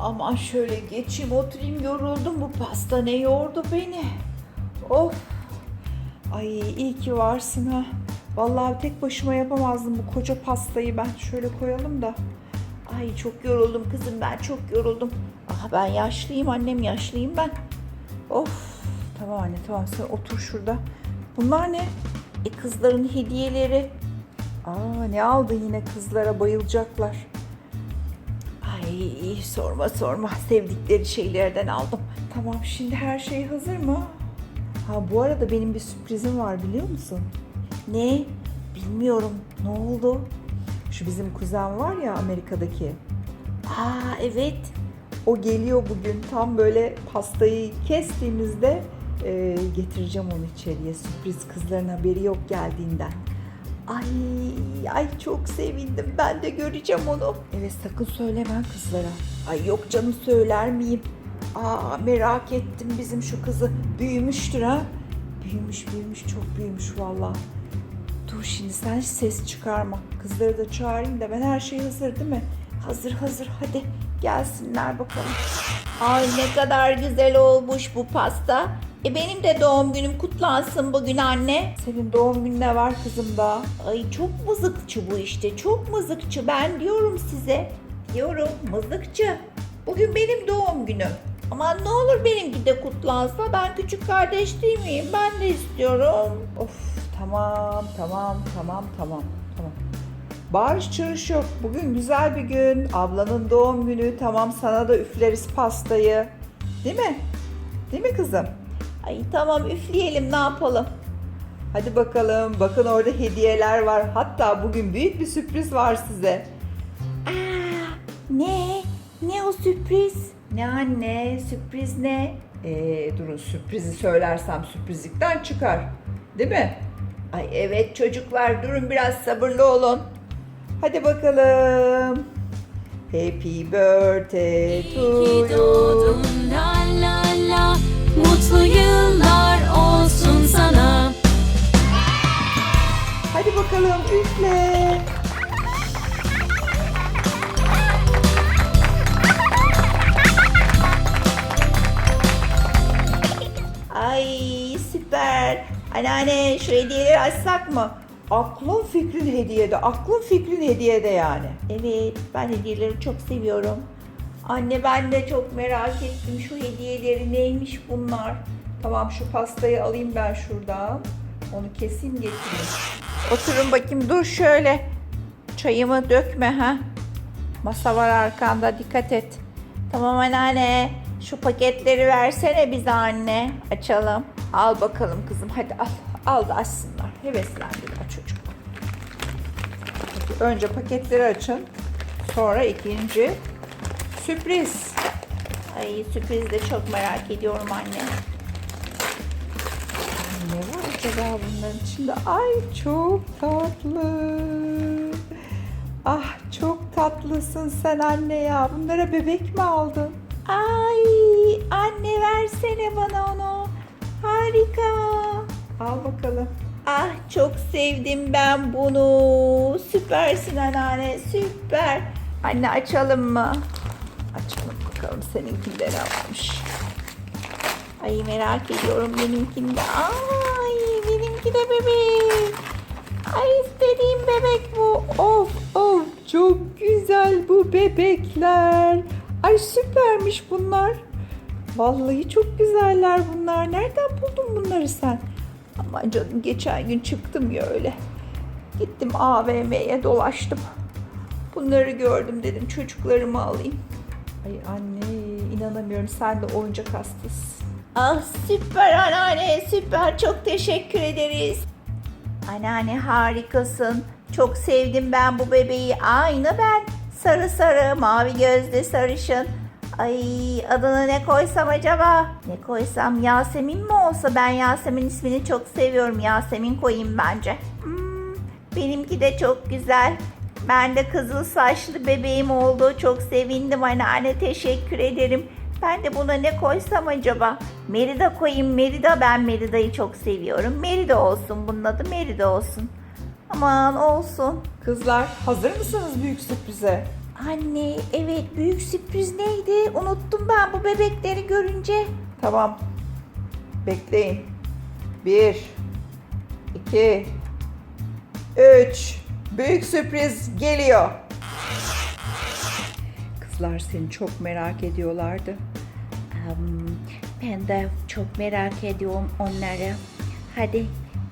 Aman şöyle geçeyim oturayım yoruldum bu pasta ne yordu beni. Of. Ay iyi ki varsın ha. Vallahi tek başıma yapamazdım bu koca pastayı ben. Şöyle koyalım da. Ay çok yoruldum kızım ben çok yoruldum. Ah ben yaşlıyım annem yaşlıyım ben. Of. Tamam anne tamam sen otur şurada. Bunlar ne? E kızların hediyeleri. Aa ne aldı yine kızlara bayılacaklar. Ay sorma sorma sevdikleri şeylerden aldım. Tamam şimdi her şey hazır mı? Ha bu arada benim bir sürprizim var biliyor musun? Ne? Bilmiyorum. Ne oldu? Şu bizim kuzen var ya Amerika'daki. Aa evet. O geliyor bugün. Tam böyle pastayı kestiğimizde e, getireceğim onu içeriye. Sürpriz kızların haberi yok geldiğinden. Ay ay çok sevindim. Ben de göreceğim onu. Evet sakın söylemen kızlara. Ay yok canım söyler miyim? Aa merak ettim bizim şu kızı. Büyümüştür ha. Büyümüş büyümüş çok büyümüş vallahi. Dur şimdi sen ses çıkarma. Kızları da çağırayım da ben her şey hazır değil mi? Hazır hazır hadi gelsinler bakalım. Ay ne kadar güzel olmuş bu pasta. E benim de doğum günüm kutlansın bugün anne. Senin doğum günün ne var kızım da? Ay çok mızıkçı bu işte. Çok mızıkçı. Ben diyorum size. Diyorum mızıkçı. Bugün benim doğum günüm. Ama ne olur benimki de kutlansa. Ben küçük kardeş değil miyim? Ben de istiyorum. Of tamam tamam tamam tamam tamam. Bağırış çağırış yok. Bugün güzel bir gün. Ablanın doğum günü. Tamam sana da üfleriz pastayı. Değil mi? Değil mi kızım? Ay tamam üfleyelim ne yapalım? Hadi bakalım. Bakın orada hediyeler var. Hatta bugün büyük bir sürpriz var size. Aa, ne? Ne o sürpriz? Ne anne? Sürpriz ne? Ee, durun sürprizi söylersem sürprizlikten çıkar. Değil mi? Ay evet çocuklar durun biraz sabırlı olun. Hadi bakalım. Happy birthday to you. Bakalım üfle. Ay süper. Anneanne şu hediyeleri açsak mı? Aklın fikrin hediyede. Aklın fikrin hediyede yani. Evet ben hediyeleri çok seviyorum. Anne ben de çok merak ettim şu hediyeleri neymiş bunlar. Tamam şu pastayı alayım ben şuradan. Onu keseyim getireyim. Oturun bakayım dur şöyle. Çayımı dökme ha. Masa var arkanda dikkat et. Tamam anneanne. Şu paketleri versene bize anne. Açalım. Al bakalım kızım hadi al. Al da açsınlar. Heveslendiler çocuk. Peki, önce paketleri açın. Sonra ikinci sürpriz. Ay sürpriz de çok merak ediyorum anne. Ne acaba bunların içinde? Ay çok tatlı. Ah çok tatlısın sen anne ya. Bunlara bebek mi aldın? Ay anne versene bana onu. Harika. Al bakalım. Ah çok sevdim ben bunu. Süpersin anneanne süper. Anne açalım mı? Açalım bakalım seninkinde ne varmış. Ay merak ediyorum benimkinde. Ay benimki de bebek. Ay istediğim bebek bu. Of of çok güzel bu bebekler. Ay süpermiş bunlar. Vallahi çok güzeller bunlar. Nereden buldun bunları sen? Aman canım geçen gün çıktım ya öyle. Gittim AVM'ye dolaştım. Bunları gördüm dedim çocuklarımı alayım. Ay anne inanamıyorum sen de oyuncak hastasın. Ah süper anneanne süper çok teşekkür ederiz. Anneanne harikasın. Çok sevdim ben bu bebeği. Aynı ben. Sarı sarı, mavi gözlü sarışın. Ay adını ne koysam acaba? Ne koysam? Yasemin mi olsa? Ben Yasemin ismini çok seviyorum. Yasemin koyayım bence. Hmm, benimki de çok güzel. Ben de kızıl saçlı bebeğim oldu. Çok sevindim anneanne. Teşekkür ederim. Ben de buna ne koysam acaba? Merida koyayım. Merida ben Merida'yı çok seviyorum. Merida olsun bunun adı Merida olsun. Aman olsun. Kızlar hazır mısınız büyük sürprize? Anne evet büyük sürpriz neydi? Unuttum ben bu bebekleri görünce. Tamam. Bekleyin. Bir, iki, üç. Büyük sürpriz geliyor. Kızlar seni çok merak ediyorlardı. ben de çok merak ediyorum onları. Hadi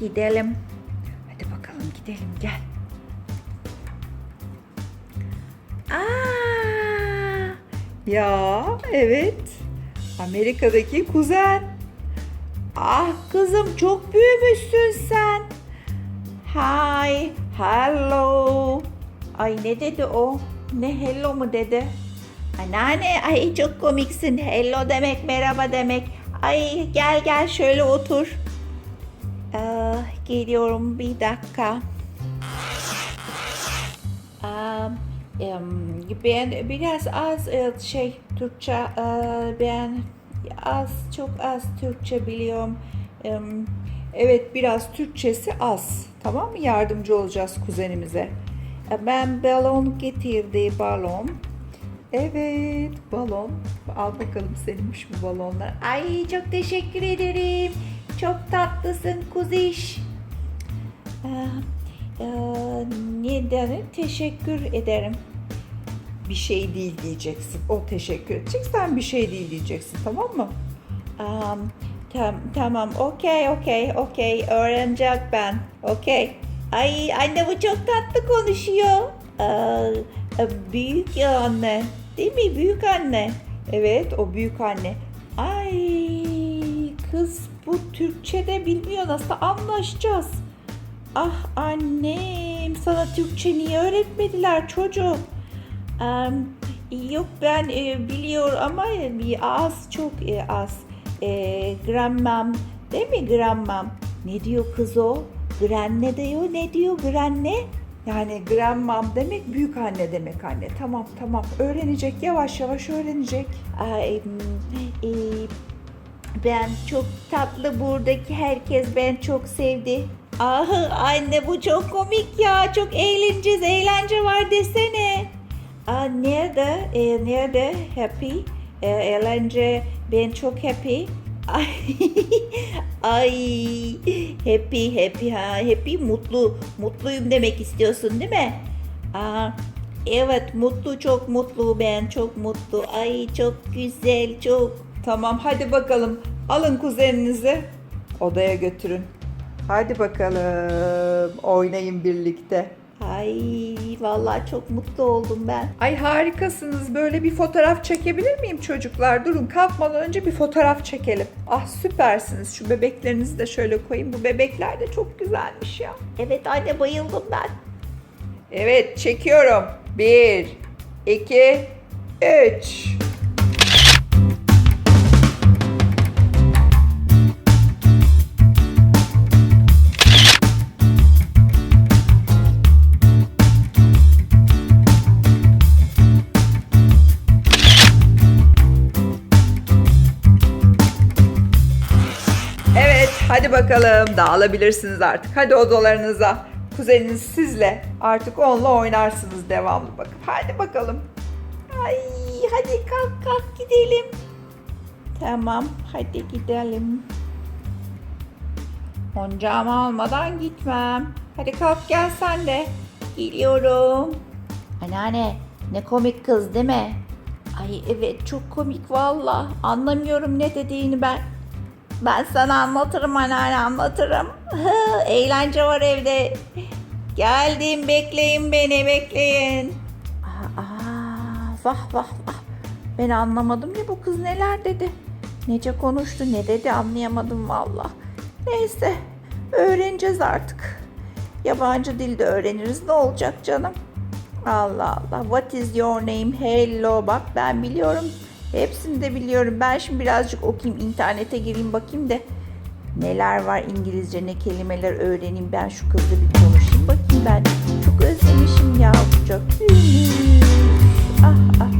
gidelim. Hadi bakalım gidelim gel. Aa, ya evet. Amerika'daki kuzen. Ah kızım çok büyümüşsün sen. Hi, hello. Ay ne dedi o? Ne hello mu dedi? Anneanne ay çok komiksin. Hello demek merhaba demek. Ay gel gel şöyle otur. Ah, geliyorum bir dakika. Em, ben biraz az e, şey Türkçe e, ben az çok az Türkçe biliyorum. Evet biraz Türkçesi az. Tamam mı? Yardımcı olacağız kuzenimize. E, Ben balon getirdi balon. Evet balon. Al bakalım seninmiş bu balonlar. Ay çok teşekkür ederim. Çok tatlısın kuziş. Ee, e, neden teşekkür ederim. Bir şey değil diyeceksin. O teşekkür edecek. Sen bir şey değil diyeceksin. Tamam mı? Um, tam, tamam. Okey, okey, okey. Öğrenecek ben. Okey. Ay anne bu çok tatlı konuşuyor. Ee, büyük anne. Değil mi? Büyük anne. Evet o büyük anne. Ay kız bu Türkçe de bilmiyor. Nasıl anlaşacağız? Ah annem sana Türkçe niye öğretmediler çocuk? Em, yok ben e, biliyor ama bir az çok e, az. E, grammam değil mi grammam? Ne diyor kız o? Granne diyor ne diyor granne? Yani grammam demek büyük anne demek anne. Tamam tamam öğrenecek yavaş yavaş öğrenecek. Ay, e, ben çok tatlı buradaki herkes ben çok sevdi. Ah anne bu çok komik ya. Çok eğleneceğiz. Eğlence var desene. Aa, nerede? E, nerede? Happy. E, eğlence. Ben çok happy. Ay, ay happy happy ha happy mutlu mutluyum demek istiyorsun değil mi? Aa, evet mutlu çok mutlu ben çok mutlu. Ay çok güzel çok. Tamam hadi bakalım alın kuzeninizi odaya götürün. Hadi bakalım oynayın birlikte ay vallahi çok mutlu oldum ben. Ay harikasınız. Böyle bir fotoğraf çekebilir miyim çocuklar? Durun kalkmadan önce bir fotoğraf çekelim. Ah süpersiniz. Şu bebeklerinizi de şöyle koyayım. Bu bebekler de çok güzelmiş ya. Evet anne bayıldım ben. Evet çekiyorum. Bir, iki, üç. Hadi bakalım dağılabilirsiniz artık. Hadi odalarınıza. Kuzeniniz sizle. Artık onunla oynarsınız devamlı bakın. Hadi bakalım. Ay, hadi kalk kalk gidelim. Tamam, hadi gidelim. Oyuncağımı almadan gitmem. Hadi kalk gel sen de. Geliyorum. Anneanne, ne komik kız değil mi? Ay evet çok komik valla. Anlamıyorum ne dediğini ben. Ben sana anlatırım anneanne anlatırım. Hı, eğlence var evde. Geldim bekleyin beni bekleyin. Aa, vah vah vah. Ben anlamadım ya bu kız neler dedi. Nece konuştu ne dedi anlayamadım valla. Neyse öğreneceğiz artık. Yabancı dil de öğreniriz ne olacak canım. Allah Allah. What is your name? Hello. Bak ben biliyorum. Hepsini de biliyorum. Ben şimdi birazcık okuyayım. internete gireyim bakayım da neler var İngilizce ne kelimeler öğreneyim. Ben şu kızla bir konuşayım bakayım ben. Çok özlemişim ya. Çok büyümüş. Ah ah.